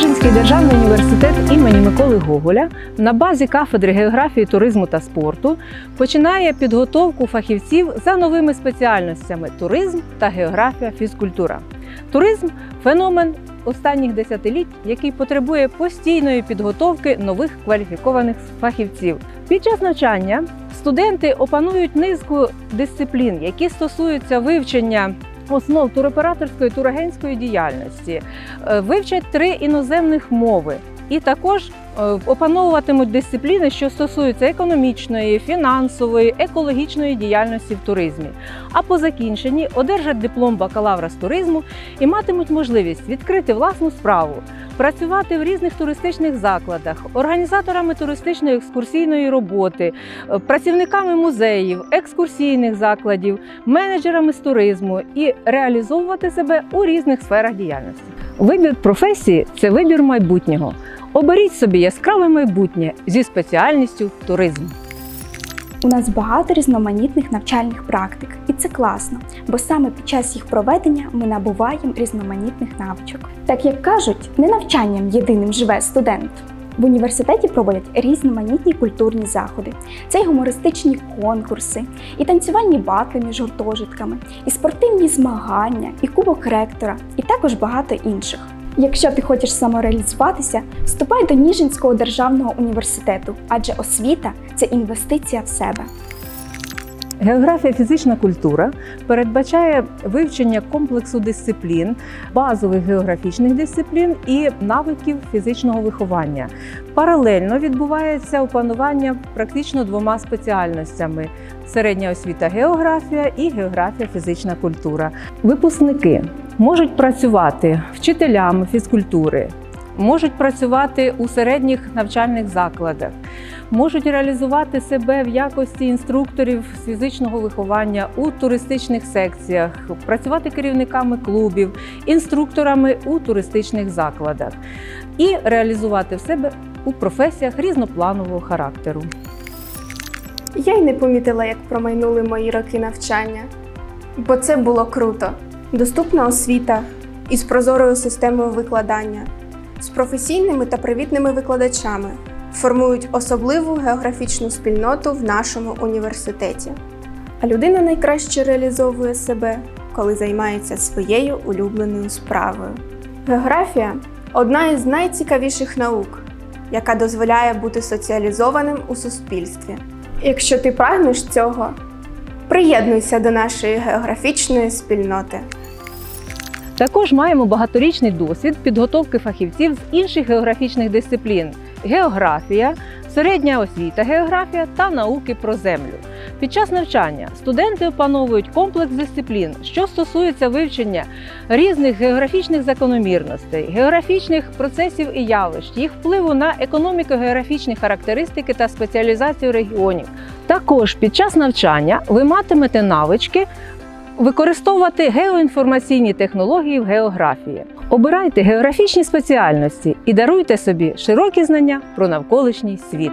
Ніжинський державний університет імені Миколи Гоголя на базі кафедри географії, туризму та спорту починає підготовку фахівців за новими спеціальностями туризм та географія фізкультура. Туризм феномен останніх десятиліть, який потребує постійної підготовки нових кваліфікованих фахівців. Під час навчання студенти опанують низку дисциплін, які стосуються вивчення основ туроператорської турагентської діяльності, Е, вивчать три іноземних мови. І також е, опановуватимуть дисципліни, що стосуються економічної, фінансової, екологічної діяльності в туризмі. А по закінченні одержать диплом бакалавра з туризму і матимуть можливість відкрити власну справу, працювати в різних туристичних закладах, організаторами туристичної екскурсійної роботи, е, працівниками музеїв, екскурсійних закладів, менеджерами з туризму і реалізовувати себе у різних сферах діяльності. Вибір професії це вибір майбутнього. Оберіть собі яскраве майбутнє зі спеціальністю туризм. У нас багато різноманітних навчальних практик, і це класно, бо саме під час їх проведення ми набуваємо різноманітних навичок. Так як кажуть, не навчанням єдиним живе студент. В університеті проводять різноманітні культурні заходи. Це й гумористичні конкурси, і танцювальні батли між гуртожитками, і спортивні змагання, і кубок ректора, і також багато інших. Якщо ти хочеш самореалізуватися, вступай до Ніжинського державного університету, адже освіта це інвестиція в себе. Географія фізична культура передбачає вивчення комплексу дисциплін, базових географічних дисциплін і навиків фізичного виховання. Паралельно відбувається опанування практично двома спеціальностями: середня освіта географія і географія фізична культура. Випускники можуть працювати вчителями фізкультури, можуть працювати у середніх навчальних закладах можуть реалізувати себе в якості інструкторів з фізичного виховання у туристичних секціях, працювати керівниками клубів, інструкторами у туристичних закладах і реалізувати в себе у професіях різнопланового характеру. Я й не помітила, як промайнули мої роки навчання, бо це було круто. Доступна освіта із прозорою системою викладання, з професійними та привітними викладачами формують особливу географічну спільноту в нашому університеті. А людина найкраще реалізовує себе, коли займається своєю улюбленою справою. Географія одна із найцікавіших наук, яка дозволяє бути соціалізованим у суспільстві. Якщо ти прагнеш цього, приєднуйся до нашої географічної спільноти. Також маємо багаторічний досвід підготовки фахівців з інших географічних дисциплін: географія, середня освіта географія та науки про землю. Під час навчання студенти опановують комплекс дисциплін, що стосується вивчення різних географічних закономірностей, географічних процесів і явищ, їх впливу на економіко-географічні характеристики та спеціалізацію регіонів. Також під час навчання ви матимете навички використовувати геоінформаційні технології в географії. Обирайте географічні спеціальності і даруйте собі широкі знання про навколишній світ.